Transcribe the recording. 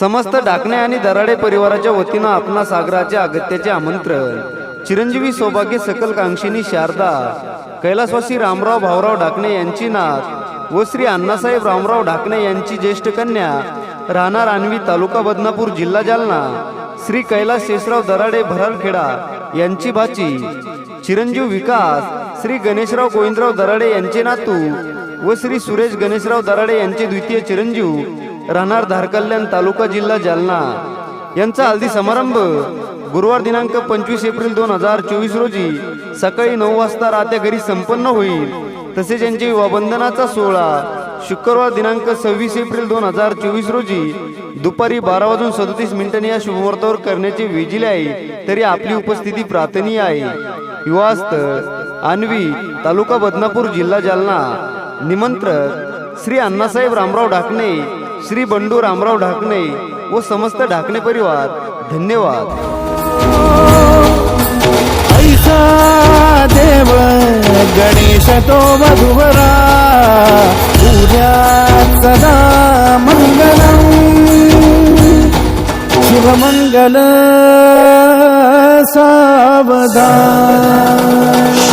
समस्त डाकणे आणि दराडे परिवाराच्या वतीनं आपणा सागराच्या अगत्याचे आमंत्रण. चिरंजीवी सौभाग्य सकल कांक्षिणी शारदा. कैलासवासी रामराव भाऊराव ढाकणे यांची नात व श्री अण्णासाहेब रामराव ढाकणे यांची ज्येष्ठ कन्या. राहणार आणवी तालुका बदनापूर जिल्हा जालना. श्री कैलास शेषराव दराडे भरारखेडा यांची भाची. चिरंजीव विकास. श्री गणेशराव गोविंदराव दराडे यांचे नातू. व श्री सुरेश गणेशराव दराडे यांचे द्वितीय चिरंजीव. राहणार धारकल्याण तालुका जिल्हा जालना. यांचा हल्दी समारंभ गुरुवार दिनांक पंचवीस एप्रिल दोन हजार चोवीस रोजी सकाळी नऊ वाजता राहत्या घरी संपन्न होईल. तसेच यांचे विवाहबंधनाचा सोहळा शुक्रवार दिनांक सव्वीस एप्रिल दोन हजार चोवीस रोजी दुपारी बारा वाजून सदतीस मिनिटांनी या शुभमुहूर्तावर करण्याचे विजिले आहे तरी आपली उपस्थिती प्रार्थनीय आहे. विवाहस्थळ आणवी तालुका बदनापूर जिल्हा जालना. निमंत्रक श्री अण्णासाहेब रामराव ढाकणे. श्री बंडू रामराव ढाकणे व समस्त ढाकणे परिवार धन्यवाद. ऐसा देव गणेश तो मधुवरा उद्या सदा मंगलम। शिवमंगल सावधान।